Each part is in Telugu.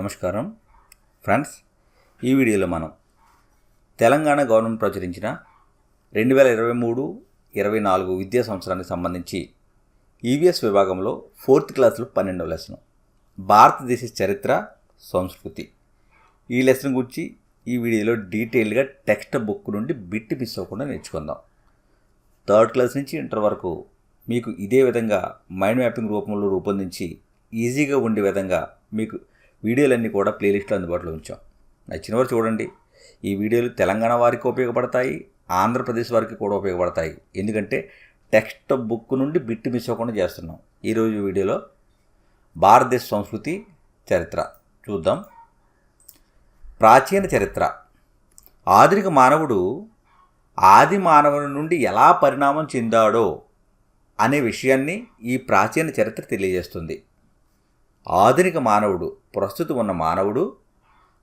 నమస్కారం. ఫ్రెండ్స్ ఈ వీడియోలో మనం తెలంగాణ గవర్నమెంట్ ప్రచురించిన రెండు వేల ఇరవై మూడు ఇరవై నాలుగు విద్యా సంవత్సరానికి సంబంధించి ఈవీఎస్ విభాగంలో ఫోర్త్ క్లాస్లో పన్నెండవ లెసన్ భారతదేశ చరిత్ర సంస్కృతి. ఈ లెసన్ గురించి ఈ వీడియోలో డీటెయిల్గా టెక్స్ట్ బుక్ నుండి బిట్ మిస్ అవ్వకుండా నేర్చుకుందాం. థర్డ్ క్లాస్ నుంచి ఇంటర్ వరకు మీకు ఇదే విధంగా మైండ్ మ్యాపింగ్ రూపంలో రూపొందించి ఈజీగా ఉండే విధంగా మీకు వీడియోలన్నీ కూడా ప్లేలిస్ట్లో అందుబాటులో ఉంచాం. నచ్చిన వారు చూడండి. ఈ వీడియోలు తెలంగాణ వారికి ఉపయోగపడతాయి ఆంధ్రప్రదేశ్ వారికి కూడా ఉపయోగపడతాయి. ఎందుకంటే టెక్స్ట్ బుక్ నుండి బిట్టు మిస్ అవ్వకుండా చేస్తున్నాం. ఈరోజు వీడియోలో భారతదేశ సంస్కృతి చరిత్ర చూద్దాం. ప్రాచీన చరిత్ర. ఆధునిక మానవుడు ఆది మానవుని నుండి ఎలా పరిణామం చెందాడో అనే విషయాన్ని ఈ ప్రాచీన చరిత్ర తెలియజేస్తుంది. ఆధునిక మానవుడు ప్రస్తుతం ఉన్న మానవుడు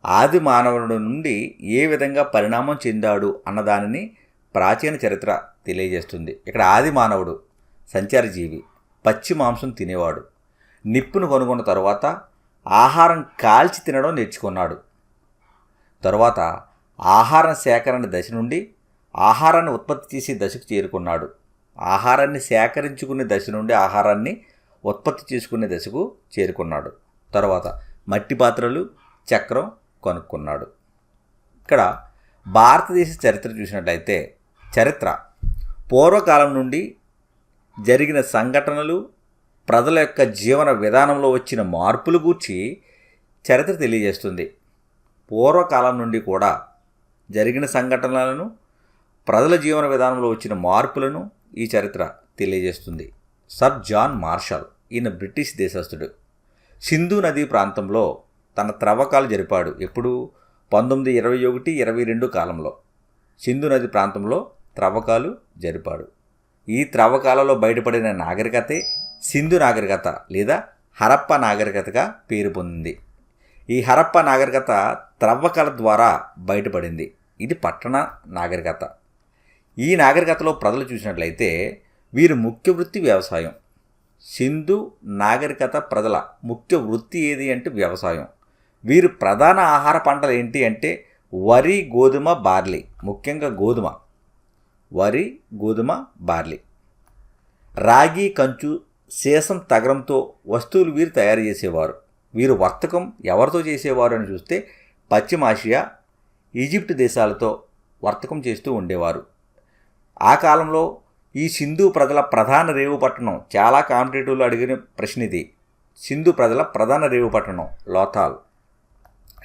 ఆది మానవుడు నుండి ఏ విధంగా పరిణామం చెందాడు అన్నదానిని ప్రాచీన చరిత్ర తెలియజేస్తుంది. ఇక్కడ ఆది మానవుడు సంచారజీవి పచ్చి మాంసం తినేవాడు. నిప్పును కనుగొన్న తరువాత ఆహారం కాల్చి తినడం నేర్చుకున్నాడు. తరువాత ఆహార సేకరణ దశ నుండి ఆహారాన్ని ఉత్పత్తి చేసే దశకు చేరుకున్నాడు. ఆహారాన్ని సేకరించుకునే దశ నుండి ఆహారాన్ని ఉత్పత్తి చేసుకునే దశకు చేరుకున్నాడు. తర్వాత మట్టి పాత్రలు చక్రం కనుక్కున్నాడు. ఇక్కడ భారతదేశ చరిత్ర చూసినట్లయితే చరిత్ర పూర్వకాలం నుండి జరిగిన సంఘటనలు ప్రజల యొక్క జీవన విధానంలో వచ్చిన మార్పులు గూర్చి చరిత్ర తెలియజేస్తుంది. పూర్వకాలం నుండి కూడా జరిగిన సంఘటనలను ప్రజల జీవన విధానంలో వచ్చిన మార్పులను ఈ చరిత్ర తెలియజేస్తుంది. సర్ జాన్ మార్షల్ ఈయన బ్రిటిష్ దేశస్థుడు. సింధు నదీ ప్రాంతంలో తన త్రవ్వకాలు జరిపాడు ఎప్పుడు? పంతొమ్మిది ఇరవై ఒకటి ఇరవై రెండు కాలంలో. సింధు నది ప్రాంతంలో త్రవ్వకాలు జరిపాడు. ఈ త్రవ్వకాలలో బయటపడిన నాగరికతే సింధు నాగరికత లేదా హరప్ప నాగరికతగా పేరు పొందింది. ఈ హరప్ప నాగరికత త్రవ్వకాల ద్వారా బయటపడింది. ఇది పట్టణ నాగరికత. ఈ నాగరికతలో ప్రజలు చూసినట్లయితే వీరి ముఖ్య వృత్తి వ్యవసాయం. సింధు నాగరికత ప్రజల ముఖ్య వృత్తి ఏది అంటే వ్యవసాయం. వీరు ప్రధాన ఆహార పంటలు ఏంటి అంటే వరి గోధుమ బార్లీ. ముఖ్యంగా గోధుమ. వరి గోధుమ బార్లీ. రాగి కంచు సీసం తగరంతో వస్తువులు వీరు తయారు చేసేవారు. వీరు వర్తకం ఎవరితో చేసేవారు అని చూస్తే పశ్చిమాసియా ఈజిప్ట్ దేశాలతో వర్తకం చేస్తూ ఉండేవారు. ఆ కాలంలో ఈ సింధు ప్రజల ప్రధాన రేవు పట్టణం చాలా కాంపిటేటివ్లో అడిగిన ప్రశ్న ఇది. సింధు ప్రజల ప్రధాన రేవు పట్టణం లోథాల్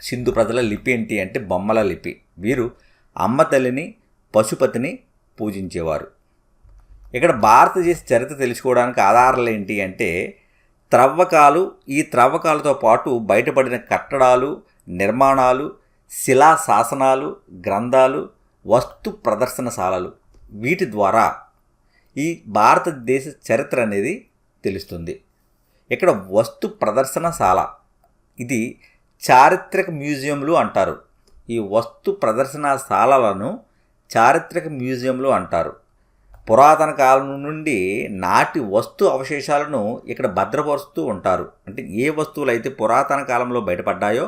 సింధు ప్రజల లిపి ఏంటి అంటే బొమ్మల లిపి. వీరు అమ్మ తల్లిని పశుపతిని పూజించేవారు. ఇక్కడ భారతదేశ చరిత్ర తెలుసుకోవడానికి ఆధారాలు ఏంటి అంటే త్రవ్వకాలు ఈ త్రవ్వకాలతో పాటు బయటపడిన కట్టడాలు నిర్మాణాలు శిలా శాసనాలు గ్రంథాలు వస్తు ప్రదర్శనశాలలు వీటి ద్వారా ఈ భారతదేశ చరిత్ర అనేది తెలుస్తుంది. ఇక్కడ వస్తు ప్రదర్శనశాల ఇది చారిత్రక మ్యూజియంలు అంటారు. ఈ వస్తు ప్రదర్శనశాలలను చారిత్రక మ్యూజియంలు అంటారు. పురాతన కాలం నుండి నాటి వస్తు అవశేషాలను ఇక్కడ భద్రపరుస్తూ ఉంటారు. అంటే ఏ వస్తువులు అయితే పురాతన కాలంలో బయటపడ్డాయో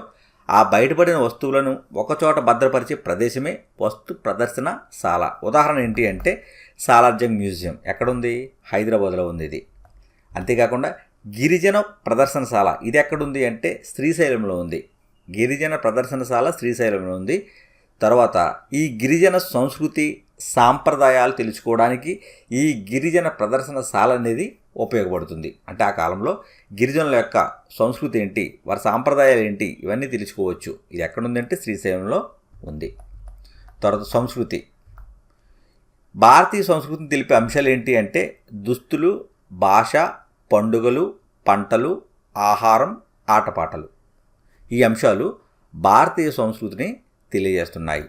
ఆ బయటపడిన వస్తువులను ఒకచోట భద్రపరిచే ప్రదేశమే వస్తు ప్రదర్శనశాల. ఉదాహరణ ఏంటి అంటే సాలార్జంగ్ మ్యూజియం. ఎక్కడుంది? హైదరాబాద్లో ఉంది ఇది. అంతేకాకుండా గిరిజన ప్రదర్శనశాల. ఇది ఎక్కడుంది అంటే శ్రీశైలంలో ఉంది. గిరిజన ప్రదర్శనశాల శ్రీశైలంలో ఉంది. తర్వాత ఈ గిరిజన సంస్కృతి సాంప్రదాయాలు తెలుసుకోవడానికి ఈ గిరిజన ప్రదర్శనశాల అనేది ఉపయోగపడుతుంది. అంటే ఆ కాలంలో గిరిజనుల యొక్క సంస్కృతి ఏంటి వారి సాంప్రదాయాలు ఏంటి ఇవన్నీ తెలుసుకోవచ్చు. ఇది ఎక్కడుందంటే శ్రీశైలంలో ఉంది. తర్వాత సంస్కృతి. భారతీయ సంస్కృతిని తెలిపే అంశాలు ఏంటి అంటే దుస్తులు భాష పండుగలు పంటలు ఆహారం ఆటపాటలు. ఈ అంశాలు భారతీయ సంస్కృతిని తెలియజేస్తున్నాయి.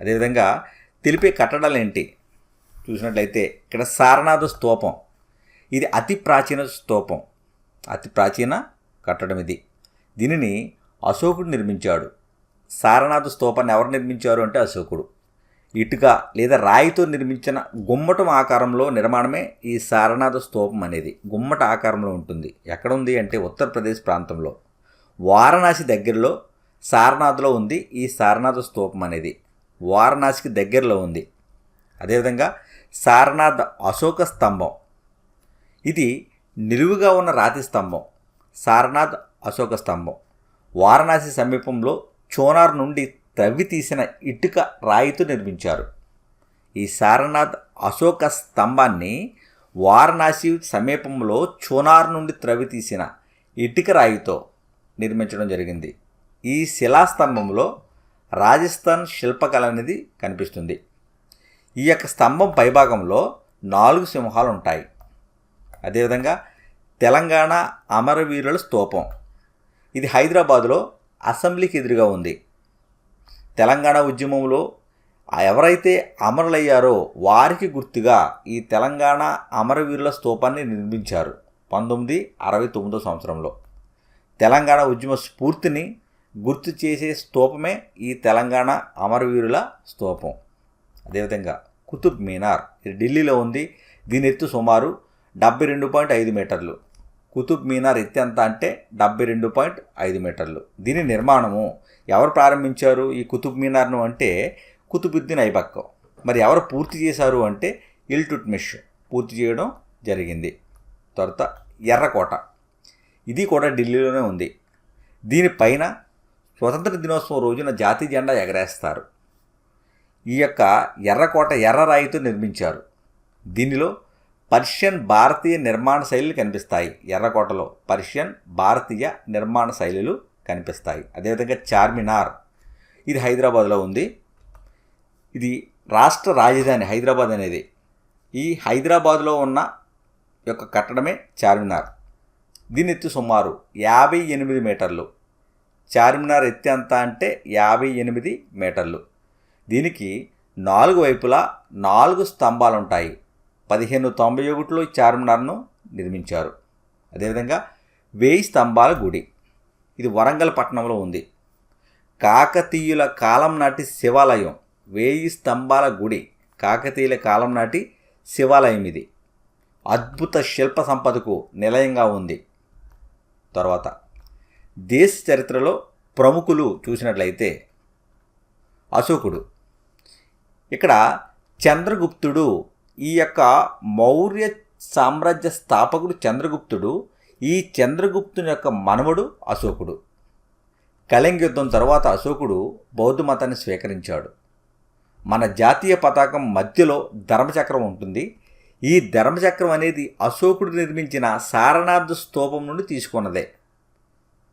అదేవిధంగా తెలిపే కట్టడాలు ఏంటి? చూసినట్లయితే ఇక్కడ సారనాథ స్తూపం. ఇది అతి ప్రాచీన స్తూపం. అతి ప్రాచీన కట్టడం ఇది. దీనిని అశోకుడు నిర్మించాడు. సారనాథ స్తూపాన్ని ఎవరు నిర్మించారు అంటే అశోకుడు. ఇటుక లేదా రాయితో నిర్మించిన గుమ్మటం ఆకారంలో నిర్మాణమే ఈ సారనాథ స్తూపం అనేది. గుమ్మట ఆకారంలో ఉంటుంది. ఎక్కడ ఉంది అంటే ఉత్తరప్రదేశ్ ప్రాంతంలో. వారణాసి దగ్గరలో సారనాథ్లో ఉంది ఈ సారనాథ స్తూపం అనేది. వారణాసికి దగ్గరలో ఉంది. అదేవిధంగా సారనాథ్ అశోక స్తంభం. ఇది నిలువుగా ఉన్న రాతి స్తంభం సారనాథ్ అశోక స్తంభం. వారణాసి సమీపంలో చోనార్ నుండి తవ్వి తీసిన ఇటుక రాయితో నిర్మించారు. ఈ సారనాథ్ అశోక స్తంభాన్ని వారణాసి సమీపంలో చోనార్ నుండి త్రవ్వి తీసిన ఇటుక రాయితో నిర్మించడం జరిగింది. ఈ శిలాస్తంభంలో రాజస్థాన్ శిల్పకళ అనేది కనిపిస్తుంది. ఈ యొక్క స్తంభం పైభాగంలో నాలుగు సింహాలు ఉంటాయి. అదేవిధంగా తెలంగాణ అమరవీరుల స్తూపం. ఇది హైదరాబాదులో అసెంబ్లీకి ఎదురుగా ఉంది. తెలంగాణ ఉద్యమంలో ఎవరైతే అమరులయ్యారో వారికి గుర్తుగా ఈ తెలంగాణ అమరవీరుల స్తూపాన్ని నిర్మించారు పంతొమ్మిది అరవై తొమ్మిదో సంవత్సరంలో. తెలంగాణ ఉద్యమ స్ఫూర్తిని గుర్తు చేసే స్తూపమే ఈ తెలంగాణ అమరవీరుల స్తూపం. అదేవిధంగా కుతుబ్ మీనార్ ఇది ఢిల్లీలో ఉంది. దీని ఎత్తు సుమారు డెబ్బై రెండు పాయింట్ ఐదు మీటర్లు. కుతుబ్ మీనార్ ఎత్తెంత అంటే డెబ్బై రెండు పాయింట్ ఐదు మీటర్లు. దీని నిర్మాణము ఎవరు ప్రారంభించారు? ఈ కుతుబ్ మీనార్ను అంటే కుతుబుద్దీన్ ఐబక్కం. మరి ఎవరు పూర్తి చేశారు అంటే ఇల్టుట్మిష్ పూర్తి చేయడం జరిగింది. తర్వాత ఎర్రకోట. ఇది కూడా ఢిల్లీలోనే ఉంది. దీనిపైన స్వతంత్ర దినోత్సవం రోజున జాతీయ జెండా ఎగరేస్తారు. ఈ యొక్క ఎర్రకోట ఎర్ర రాయితో నిర్మించారు. దీనిలో పర్షియన్ భారతీయ నిర్మాణ శైలులు కనిపిస్తాయి. ఎర్రకోటలో పర్షియన్ భారతీయ నిర్మాణ శైలులు కనిపిస్తాయి. అదేవిధంగా చార్మినార్ ఇది హైదరాబాద్లో ఉంది. ఇది రాష్ట్ర రాజధాని హైదరాబాద్ అనేది. ఈ హైదరాబాద్లో ఉన్న యొక్క కట్టడమే చార్మినార్. దీని ఎత్తు సుమారు యాభై ఎనిమిది మీటర్లు. చార్మినార్ ఎత్తి ఎంత అంటే యాభై ఎనిమిది మీటర్లు. దీనికి నాలుగు వైపులా నాలుగు స్తంభాలు ఉంటాయి పదిహేను తొంభై ఒకటిలో ఈ చార్మినార్ను నిర్మించారు. అదేవిధంగా వేయి స్తంభాల గుడి. ఇది వరంగల్ పట్టణంలో ఉంది. కాకతీయుల కాలం నాటి శివాలయం వేయి స్తంభాల గుడి కాకతీయుల కాలం నాటి శివాలయం ఇది. అద్భుత శిల్ప సంపదకు నిలయంగా ఉంది. తర్వాత దేశ చరిత్రలో ప్రముఖులు చూసినట్లయితే అశోకుడు. ఇక్కడ చంద్రగుప్తుడు ఈ యొక్క మౌర్య సామ్రాజ్య స్థాపకుడు చంద్రగుప్తుడు ఈ చంద్రగుప్తుని యొక్క మనవడు అశోకుడు. కళింగ యుద్ధం తర్వాత అశోకుడు బౌద్ధ మతాన్ని స్వీకరించాడు. మన జాతీయ పతాకం మధ్యలో ధర్మచక్రం ఉంటుంది. ఈ ధర్మచక్రం అనేది అశోకుడు నిర్మించిన సారనాథ స్తూపం నుండి తీసుకున్నదే.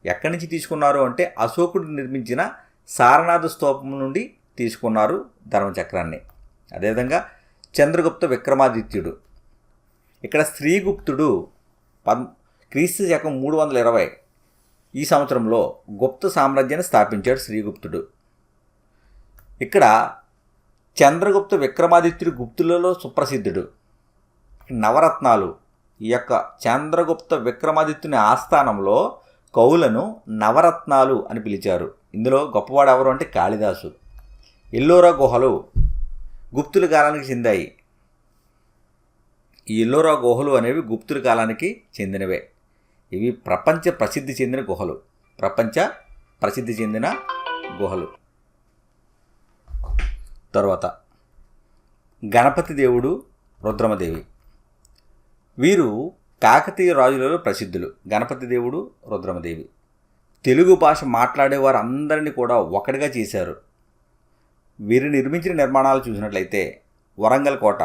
ఎక్కడి నుంచి తీసుకున్నారు అంటే అశోకుడు నిర్మించిన సారనాథ స్తూపం నుండి తీసుకున్నారు ధర్మచక్రాన్ని. అదేవిధంగా చంద్రగుప్త విక్రమాదిత్యుడు. ఇక్కడ శ్రీగుప్తుడు పద్ క్రీస్తు శకం మూడు వందల ఇరవై ఈ సంవత్సరంలో గుప్త సామ్రాజ్యాన్ని స్థాపించాడు శ్రీగుప్తుడు. ఇక్కడ చంద్రగుప్త విక్రమాదిత్యుడు గుప్తులలో సుప్రసిద్ధుడు. నవరత్నాలు ఈ యొక్క చంద్రగుప్త విక్రమాదిత్యుని ఆస్థానంలో కవులను నవరత్నాలు అని పిలిచారు. ఇందులో గొప్పవాడు ఎవరు అంటే కాళిదాసు. ఎల్లోరా గుహలు గుప్తుల కాలానికి చెందాయి. ఈ ఎల్లోరా గుహలు అనేవి గుప్తుల కాలానికి చెందినవే. ఇవి ప్రపంచ ప్రసిద్ధి చెందిన గుహలు. ప్రపంచ ప్రసిద్ధి చెందిన గుహలు. తర్వాత గణపతి దేవుడు రుద్రమదేవి. వీరు కాకతీయ రాజులలో ప్రసిద్ధులు. గణపతి దేవుడు రుద్రమదేవి. తెలుగు భాష మాట్లాడే వారు అందరినీ కూడా ఒకటిగా చేశారు. వీరు నిర్మించిన నిర్మాణాలు చూసినట్లయితే వరంగల్ కోట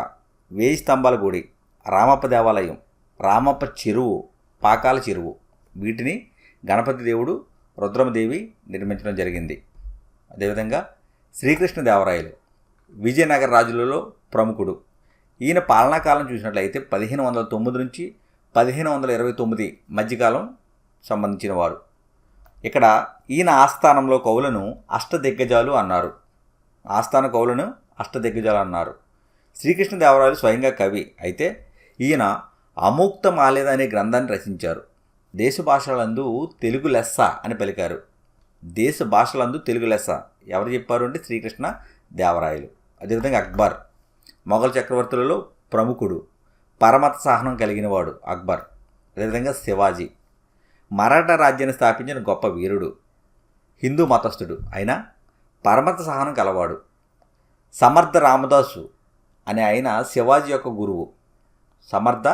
వేయి స్తంభాల గుడి రామప్ప దేవాలయం రామప్ప చెరువు పాకాల చెరువు వీటిని గణపతి దేవుడు రుద్రమదేవి నిర్మించడం జరిగింది. అదేవిధంగా శ్రీకృష్ణదేవరాయలు విజయనగర రాజులలో ప్రముఖుడు. ఈయన పాలనాకాలం చూసినట్లయితే పదిహేను వందల తొమ్మిది నుంచి పదిహేను వందల ఇరవై తొమ్మిది మధ్యకాలం సంబంధించిన వారు ఇక్కడ ఈయన ఆస్థానంలో కవులను అష్టదిగ్గజాలు అన్నారు. ఆస్థాన కవులను అష్టదిగ్గజాలు అన్నారు శ్రీకృష్ణదేవరాయలు స్వయంగా కవి. అయితే ఈయన అమూక్త మాలేద అనే గ్రంథాన్ని రచించారు. దేశ భాషలందు తెలుగు లెస్స అని పలికారు. దేశ భాషలందు తెలుగు లెస్స. ఎవరు చెప్పారు అంటే శ్రీకృష్ణ దేవరాయలు అదేవిధంగా అక్బర్. మొఘల్ చక్రవర్తులలో ప్రముఖుడు. పరమత సహనం కలిగినవాడు అక్బర్. అదేవిధంగా శివాజీ. మరాఠా రాజ్యాన్ని స్థాపించిన గొప్ప వీరుడు. హిందూ మతస్థుడు. అయినా పరమత సహనం కలవాడు. సమర్థ రామదాసు అనే ఆయన శివాజీ యొక్క గురువు. సమర్థ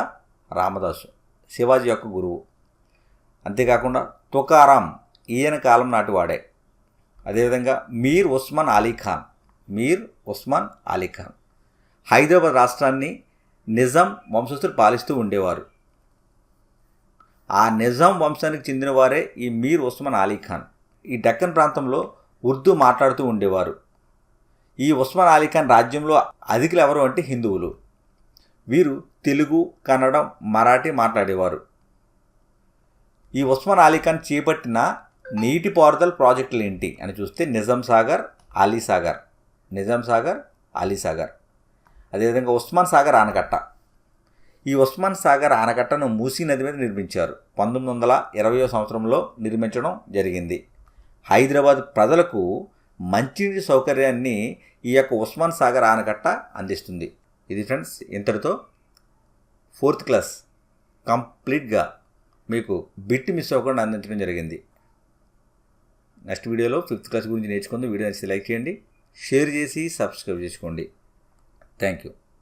రామదాసు శివాజీ యొక్క గురువు. అంతేకాకుండా తుకారాం ఈయన కాలం నాటి వాడే. అదేవిధంగా మీర్ ఉస్మాన్ అలీ ఖాన్ మీర్ ఉస్మాన్ అలీ ఖాన్. హైదరాబాద్ రాష్ట్రాన్ని నిజాం వంశస్థులు పాలిస్తూ ఉండేవారు. ఆ నిజాం వంశానికి చెందినవారే ఈ మీర్ ఉస్మాన్ అలీ ఖాన్. ఈ డక్కన్ ప్రాంతంలో ఉర్దూ మాట్లాడుతూ ఉండేవారు. ఈ ఉస్మాన్ అలీ ఖాన్ రాజ్యంలో అధికులు ఎవరు అంటే హిందువులు. వీరు తెలుగు కన్నడం మరాఠీ మాట్లాడేవారు. ఈ ఉస్మాన్ అలీ ఖాన్ చేపట్టిన నీటిపారుదల ప్రాజెక్టులు ఏంటి అని చూస్తే నిజాం సాగర్ అలీ సాగర్. నిజాం సాగర్ అలీ సాగర్. అదేవిధంగా ఉస్మాన్ సాగర్ ఆనకట్ట. ఈ ఉస్మాన్ సాగర్ ఆనకట్టను మూసీ నది మీద నిర్మించారు. పంతొమ్మిది వందల ఇరవయో సంవత్సరంలో నిర్మించడం జరిగింది. హైదరాబాద్ ప్రజలకు మంచినీటి సౌకర్యాన్ని ఈ యొక్క ఉస్మాన్ సాగర్ ఆనకట్ట అందిస్తుంది. ఇది ఫ్రెండ్స్ ఇంతటితో ఫోర్త్ క్లాస్ కంప్లీట్గా మీకు బిట్ మిస్ అవ్వకుండా అందించడం జరిగింది. నెక్స్ట్ వీడియోలో ఫిఫ్త్ క్లాస్ గురించి నేర్చుకుందాం. వీడియో నచ్చితే లైక్ చేయండి షేర్ చేసి సబ్స్క్రైబ్ చేసుకోండి. Thank you.